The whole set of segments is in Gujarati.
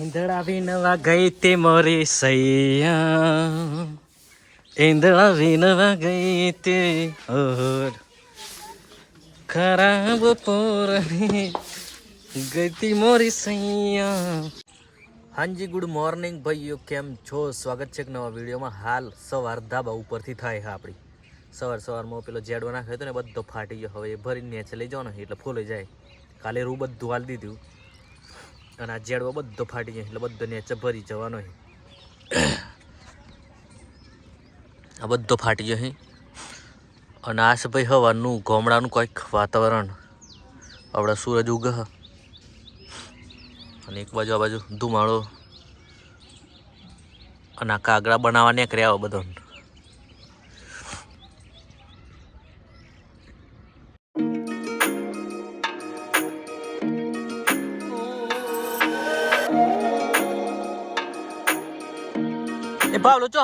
ઈંધણા વિનવા ગઈ તે મોરી સૈયા. ઈંધણા વિનવા ગઈ તે ઓર ખરાબ પોરની ગઈ મોરી સૈયા. હાંજી ગુડ મોર્નિંગ ભાઈઓ, કેમ છો? સ્વાગત છે એક નવા વિડીયોમાં. હાલ સવાર ધાબા ઉપરથી થાય હા આપણી. સવાર સવારમાં પેલો જેડો નાખ્યો હતો ને, બધો ફાટી ગયો. હવે ભરીને નીચે લઈ જવાનો એટલે ફૂલી જાય. કાલે રૂ બધું હાલ દીધું. અને આ જેડવો બધો ફાટી જાય એટલે બધો નીચે ભરી જવાનો છે. આ બધો ફાટી જાય અને આ છે ભાઈ હવાનું, ગામડાનું કંઈક વાતાવરણ. આપણા સૂરજ ઉગહ અને એક બાજુ આ બાજુ ધુમાડો. અને આ કાગડા બનાવવા નીકળ્યા બધો એ ભાવલો ચો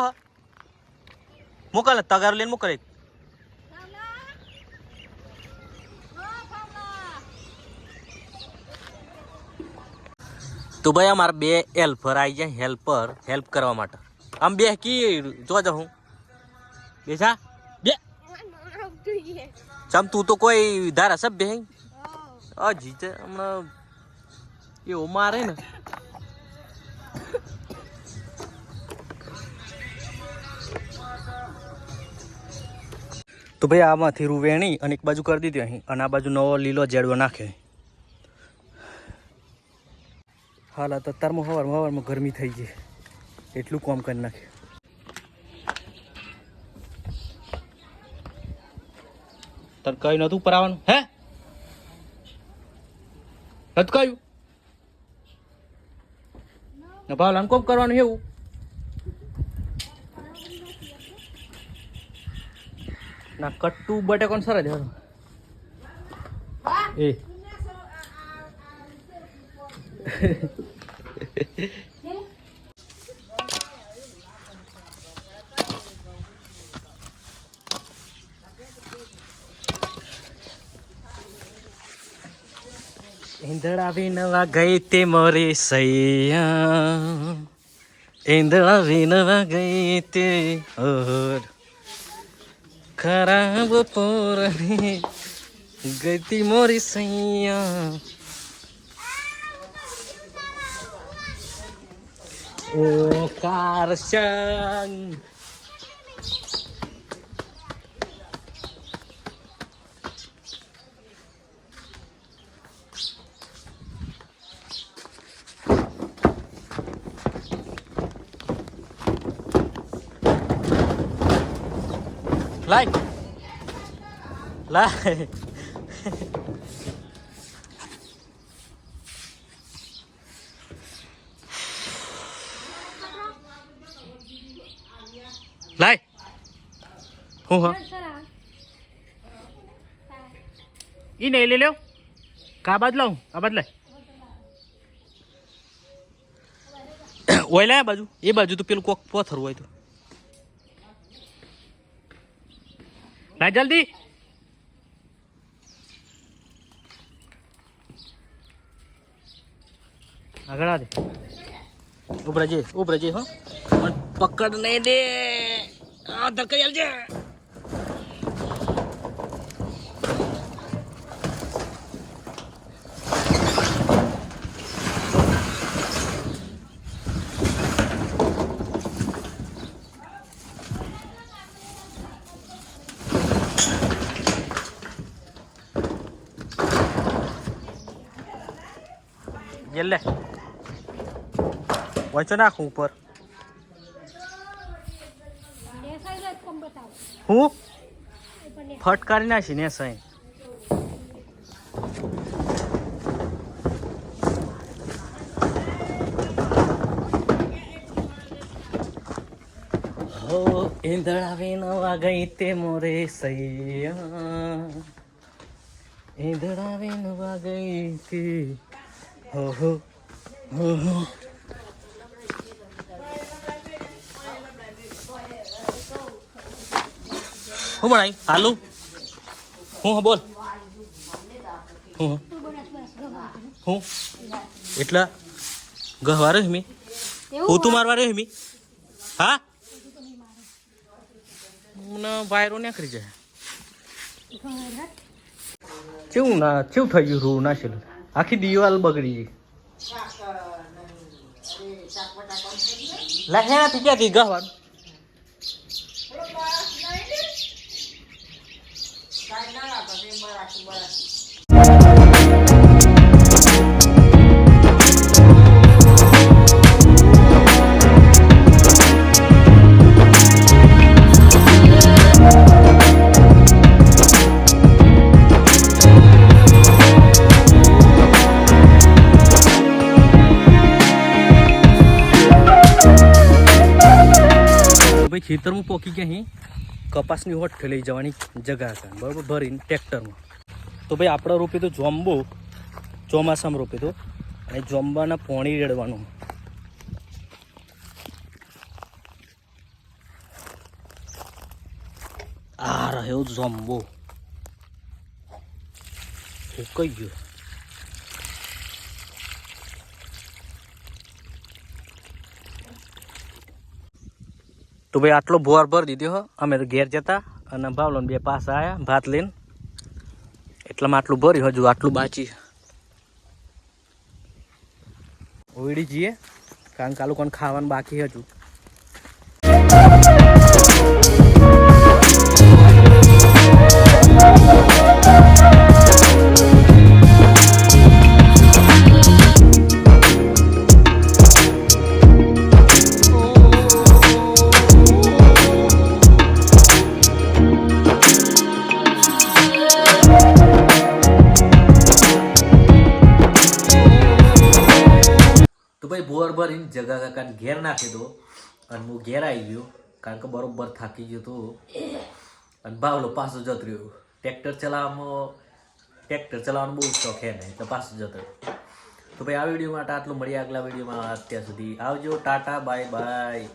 મોકલ, તગાર લઈને મોકલે તો ભાઈ અમારે બે હેલ્પર આવી જાય હેલ્પર, હેલ્પ કરવા માટે. આમ બે કી જોજો હું? બેસા બે. ચમ તું તો કોઈ ધારાસભ્ય હે? છે હમણાં એવો મારે ને. તો ભાઈ આમાંથી રૂ વેણી અને એક બાજુ કરી દીધી અહીં. અને આ બાજુ નવો લીલો જેડવો નાખે. હાલ તો અત્યારમાં સવારમાં સવારમાં ગરમી થઈ ગઈ. એટલું કોમ કરી નાખે. તને કઈ નતું ઉપર આવવાનું? હે? નતું કયું? ભાવ કોમ કરવાનું એવું? ના, કટ્ટુ બટેકોન સર જ એ. ઈંધણા વિનવા ગઈ તે મોરી સૈયા. ઈંધણા વિનવા ગઈ તે ઓર ખરાબ પોરની ગઈ મોરી સૈયા ઓ કારશન લાય લાય લાય હું હા નહીં લઈ લ્યો કા બાદ લાવું આ બાદ ઓય લાય બાજુ એ બાજુ તો પેલું કોક પથ્થર હોય તો લાય જલ્દી. આગળ આ દે. ઉભરા જે ઉભરા હો. પણ પકડ નહીં દે. આ ધક્કા આલજે. જેલે વચ્ચે નાખું ઉપર. હું? ફટકારી નાખી ને સાઈ. હો ઈંધણા વિનવા ગઈ તે મોરે સૈયા. ઈંધણા વિનવા ગઈ તે હો હો હો હો હું બનાવી હાલું. હું હા બોલ. હું હું. એટલા ગહવારે હિમી હું તું મારવા રહ્યો હિમી હા? મને વાયરો નીકળી જાય. કેવું ના કેવું થઈ ગયું રૂ નાખેલું આખી દિવાલ બગડી ગઈ. લા હેનાથી ક્યાંથી ગહવાનું? ભાઈ ખેતરમાં પોકી ગયા અહીં કપાસની હોટ લઈ જવાની જગા છે. બરાબર? ભરીને ટ્રેક્ટરમાં. તો ભાઈ આપણે રોપી તો જોંબો, ચોમાસામાં રોપી તો. અને જોંબાના પોણી રેડવાનું. આ રહ્યો જોંબો. કઈ ગયો. તો ભાઈ આટલો ભોર ભરી દીધો હો. અમે તો ઘેર જતા અને ભાવલો બે પાસા આવ્યા ભાત લઈને. એટલામાં આટલું ભર્યું હજુ, આટલું બાચી ઓઈડી જઈએ. કારણ કે આ લોકોને ખાવાનું બાકી હજુ. ભાઈ એમ જગા કાકાને ઘેર નાખી દો અને હું ઘેર આવી ગયો, કારણ કે બરોબર થાકી ગયો તો. અને બાવલો પાછો જતો રહ્યો. ટ્રેક્ટર ચલાવવામાં, ટ્રેક્ટર ચલાવવાનો બહુ શોખ હે નહીં, તો પાછો જતો રહ્યો. તો ભાઈ આ વીડિયો માટે આટલું. મળીએ આગલા વિડીયોમાં. અત્યાર સુધી આવજો. Tata, bye bye.